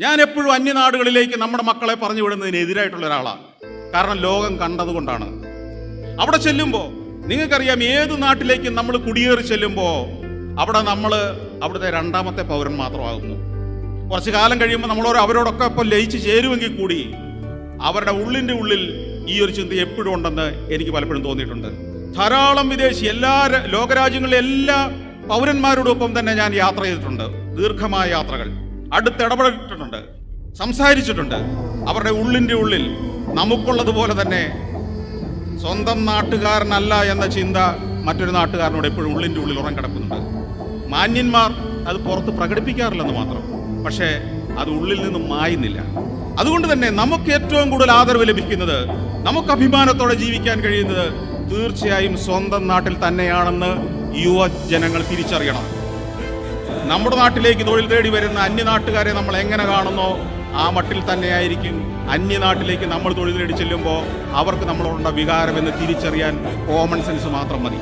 ഞാൻ എപ്പോഴും അന്യനാടുകളിലേക്ക് നമ്മുടെ മക്കളെ പറഞ്ഞു വിടുന്നതിന് എതിരായിട്ടുള്ള ഒരാളാണ്. കാരണം ലോകം കണ്ടതുകൊണ്ടാണ്. അവിടെ ചെല്ലുമ്പോൾ നിങ്ങൾക്കറിയാം ഏത് നാട്ടിലേക്കും നമ്മൾ കുടിയേറി ചെല്ലുമ്പോൾ അവിടെ നമ്മൾ അവിടുത്തെ രണ്ടാമത്തെ പൗരൻ മാത്രമാകുന്നു. കുറച്ച് കാലം കഴിയുമ്പോൾ നമ്മൾ അവരോടൊക്കെ ഇപ്പോൾ ലയിച്ച് ചേരുമെങ്കിൽ കൂടി അവരുടെ ഉള്ളിന്റെ ഉള്ളിൽ ഈ ഒരു ചിന്ത എപ്പോഴും ഉണ്ടെന്ന് എനിക്ക് പലപ്പോഴും തോന്നിയിട്ടുണ്ട്. ധാരാളം വിദേശി എല്ലാ ലോകരാജ്യങ്ങളിലെ എല്ലാ പൗരന്മാരോടൊപ്പം തന്നെ ഞാൻ യാത്ര ചെയ്തിട്ടുണ്ട്. ദീർഘമായ യാത്രകൾ. അടുത്തിടപെട്ടിട്ടുണ്ട് സംസാരിച്ചിട്ടുണ്ട്. അവരുടെ ഉള്ളിന്റെ ഉള്ളിൽ നമുക്കുള്ളതുപോലെ തന്നെ സ്വന്തം നാട്ടുകാരനല്ല എന്ന ചിന്ത മറ്റൊരു നാട്ടുകാരനോട് എപ്പോഴും ഉള്ളിന്റെ ഉള്ളിൽ ഉറങ്ങിക്കിടക്കുന്നുണ്ട് മാന്യന്മാർ അത് പുറത്ത് പ്രകടിപ്പിക്കാറില്ലെന്ന് മാത്രം. പക്ഷേ അത് ഉള്ളിൽ നിന്നും മായുന്നില്ല. അതുകൊണ്ട് തന്നെ നമുക്ക് ഏറ്റവും കൂടുതൽ ആദരവ് ലഭിക്കുന്നത് നമുക്ക് അഭിമാനത്തോടെ ജീവിക്കാൻ കഴിയുന്നത് തീർച്ചയായും സ്വന്തം നാട്ടിൽ തന്നെയാണെന്ന് യുവജനങ്ങൾ തിരിച്ചറിയണം. നമ്മുടെ നാട്ടിലേക്ക് തൊഴിൽ തേടി വരുന്ന അന്യനാട്ടുകാരെ നമ്മൾ എങ്ങനെ കാണുന്നോ? ആ മട്ടിൽ തന്നെയായിരിക്കും. അന്യനാട്ടിലേക്ക് നമ്മൾ തൊഴിൽ തേടി ചെല്ലുമ്പോൾ അവർക്ക് നമ്മളോടുള്ള വികാരം എന്ന് തിരിച്ചറിയാൻ കോമൺ സെൻസ് മാത്രം മതി.